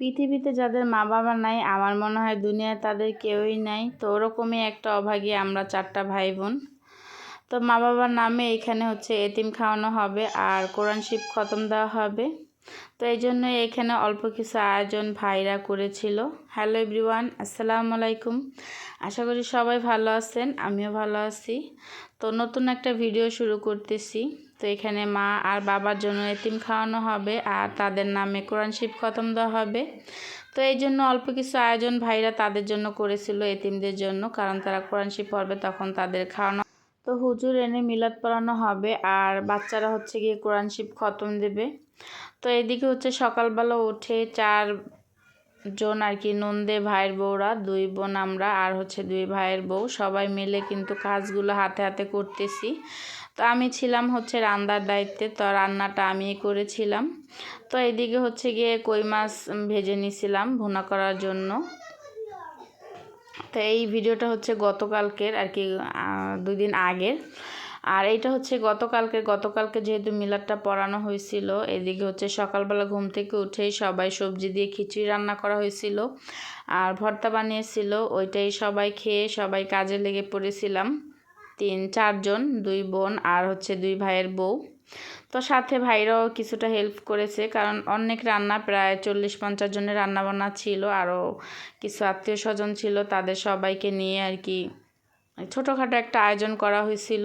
পৃথিবীতে যাদের মা বাবা নাই, আমার মনে হয় দুনিয়ায় তাদের কেউই নাই। তো ওরকমই একটা অভাগী আমরা চারটা ভাই বোন তো মা বাবার নামে এখানে হচ্ছে এতিম খাওয়ানো হবে আর কোরআন শিব খতম দেওয়া হবে। তো এই জন্য এখানে অল্প কিছু আয়োজন ভাইরা করেছিল। হ্যালো এভরিওয়ান আসসালামু আলাইকুম। আশা করি সবাই ভালো আছেন, আমিও ভালো আছি। তো নতুন একটা ভিডিও শুরু করতেছি। তো এখানে মা আর বাবার জন্য এতিম খাওয়ানো হবে আর তাদের নামে কোরআন শিব খতম দেওয়া হবে। তো এই জন্য অল্প কিছু আয়োজন ভাইরা তাদের জন্য করেছিল এতিমদের জন্য, কারণ তারা কোরআন শিব পড়বে তখন তাদের খাওয়ানো তো হুজুর এনে মিলাদ পড়ানো হবে আর বাচ্চারা হচ্ছে গিয়ে কোরআন শিব খতম দেবে। তো এদিকে হচ্ছে সকালবেলা উঠে চার জন আর কি, নন্দে, ভাইয়ের বউরা, দুই বোন আমরা আর হচ্ছে দুই ভাইয়ের বউ, সবাই মিলে কিন্তু কাজগুলো হাতে হাতে করতেছি। তো আমি ছিলাম হচ্ছে রান্নার দায়িত্বে, তো রান্নাটা আমি করেছিলাম। তো এদিকে হচ্ছে গিয়ে কই মাছ ভেজে নিছিলাম ভুনা করার জন্য। তো এই ভিডিওটা হচ্ছে গতকালকের আর কি দুই দিন আগের। আর এইটা হচ্ছে গতকালকে গতকালকে যেহেতু মিলারটা পড়ানো হয়েছিল, এদিকে হচ্ছে সকালবেলা ঘুম থেকে উঠেই সবাই সবজি দিয়ে খিচুড়ি রান্না করা হয়েছিল আর ভর্তা বানিয়েছিল, ওইটাই সবাই খেয়ে সবাই কাজে লেগে পড়েছিলাম। তিন, চারজন, দুই বোন আর হচ্ছে দুই ভাইয়ের বউ। তো সাথে ভাইরাও কিছুটা হেল্প করেছে, কারণ অনেক রান্না প্রায় চল্লিশ পঞ্চাশ জনের রান্নাবান্না ছিল, আরও কিছু আত্মীয় স্বজন ছিল, তাদের সবাইকে নিয়ে আর কি ছোটোখাটো একটা আয়োজন করা হয়েছিল।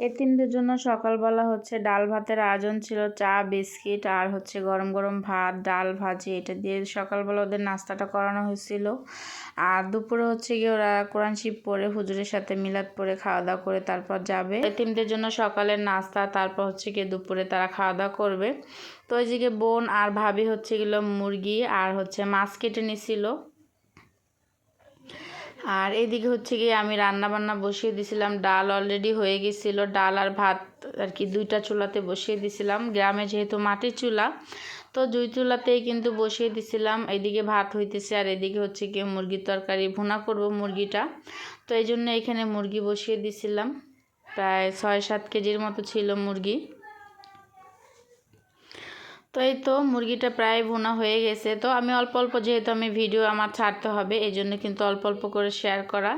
এতিমদের জন্য সকালবেলা হচ্ছে ডাল ভাতের আয়োজন ছিল, চা, বিস্কিট আর হচ্ছে গরম গরম ভাত, ডাল ভাজি, এটা দিয়ে সকালবেলা ওদের নাস্তাটা করানো হয়েছিল। আর দুপুরে হচ্ছে গিয়ে ওরা কোরআন শিব পরে হুজুরের সাথে মিলাদ পরে খাওয়া দাওয়া করে তারপর যাবে। এতিমদের জন্য সকালের নাস্তা, তারপর হচ্ছে গিয়ে দুপুরে তারা খাওয়া দাওয়া করবে। তো ওই দিকে বোন আর ভাবি হচ্ছে গেলো মুরগি আর হচ্ছে মাছ কেটে নিছিল। আর এদিকে হচ্ছে গিয়ে আমি রান্না বান্না বসিয়ে দিছিলাম, ডাল অলরেডি হয়ে গেছিল, ডাল আর ভাত আর কি দুইটা চুলাতে বসিয়ে দিছিলাম। গ্রামে যেহেতু মাটির চুলা, তো দুই চুলাতেই কিন্তু বসিয়ে দিছিলাম। এদিকে ভাত হইতেছে আর এদিকে হচ্ছে গিয়ে মুরগির তরকারি, ভুনা করব মুরগিটা। তো এই জন্য এখানে মুরগি বসিয়ে দিছিলাম। প্রায় ছয় সাত কেজির মতো ছিল মুরগি। তো এই তো মুরগিটা প্রায় ভুনা হয়ে গেছে। তো আমি অল্প অল্প যেহেতু আমি ভিডিও আমার ছাড়তে হবে, এই জন্য কিন্তু অল্প অল্প করে শেয়ার করা।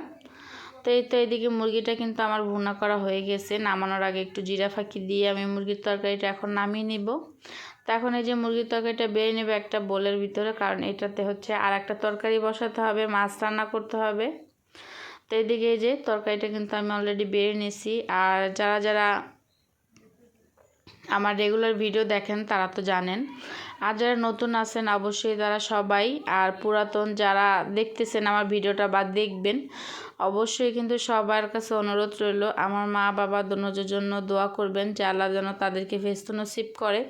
তো এই তো এইদিকে মুরগিটা কিন্তু আমার ভুনা করা হয়ে গেছে। নামানোর আগে একটু জিরা ফাঁকি দিয়ে আমি মুরগির তরকারিটা এখন নামিয়ে নিব। তো এখন এই যে মুরগির তরকারিটা বেড়ে নেবে একটা বোলের ভিতরে, কারণ এটাতে হচ্ছে আর একটা তরকারি বসাতে হবে, মাছ রান্না করতে হবে। তো এইদিকে এই যে তরকারিটা কিন্তু আমি অলরেডি বেড়ে নিছি আর যারা যারা আমার রেগুলার ভিডিও দেখেন, তারা তো জানেন। আর যারা নতুন আছেন, অবশ্যই তারা সবাই আর পুরাতন যারা দেখতেছেন আমার ভিডিওটা বা দেখবেন, অবশ্যই কিন্তু সবার কাছে অনুরোধ রইল, আমার মা, বাবা দোনোজের জন্য দোয়া করবেন যে আল্লাহ যেন তাদেরকে ফেস্ত নসিব করে।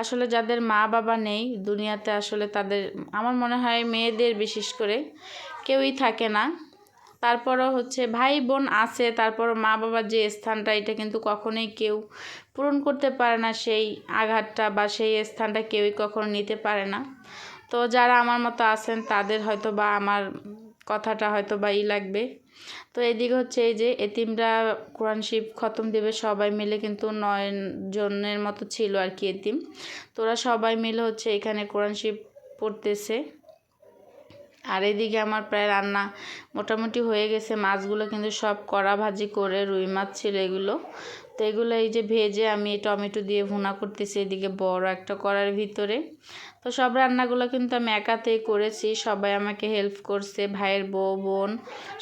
আসলে যাদের মা, বাবা নেই, দুনিয়াতে আসলে তাদের, আমার মনে হয় মেয়েদের বিশেষ করে কেউই থাকে না। তারপরও হচ্ছে ভাই বোন আছে তারপর মা বাবার যে স্থানটা, এটা কিন্তু কখনোই কেউ পূরণ করতে পারে না। সেই আঘাতটা বা সেই স্থানটা কেউই কখনো নিতে পারে না। তো যারা আমার মতো আছেন, তাদের হয়তো বা আমার কথাটা হয়তো বা ই লাগবে। তো এদিকে হচ্ছে এই যে এতিমরা, কোরআন শিব খতম দেবে, সবাই মিলে কিন্তু নয় জনের মতো ছিল আর কি এতিম। তোরা সবাই মিলে হচ্ছে এখানে কোরআন শিব পড়তেছে। আর এদিকে আমার প্রায় রান্না মোটামুটি হয়ে গেছে। মাছগুলো কিন্তু সব কড়া ভাজি করে রুই মাছ ছিল এগুলো। তো এগুলো এই যে ভেজে আমি টমেটো দিয়ে ভুনা করতেছি এদিকে বড় একটা কড়ার ভিতরে। তো সব রান্নাগুলো কিন্তু আমি একাতেই করেছি। সবাই আমাকে হেল্প করছে, ভাইয়ের বউ, বোন,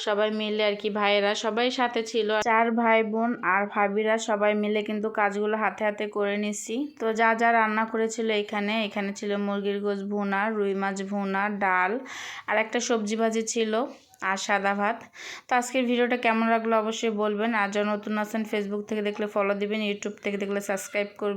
সবাই মিলে আর কি। ভাইয়েরা সবাই সাথে ছিল। চার ভাই, বোন আর ভাবিরা সবাই মিলে কিন্তু কাজগুলো হাতে হাতে করে নিছি। তো যা যা রান্না করেছিল এখানে এখানে ছিল মুরগির গোছ ভুনা, রুই মাছ ভুনা, ডাল আর একটা সবজি ভাজি ছিল আর সাদা ভাত। তো আজকের ভিডিওটা কেমন লাগল অবশ্যই বলবেন। আর যারা নতুন আছেন ফেসবুক থেকে দেখলে ফলো দিবেন ইউটিউব থেকে দেখলে সাবস্ক্রাইব করবেন।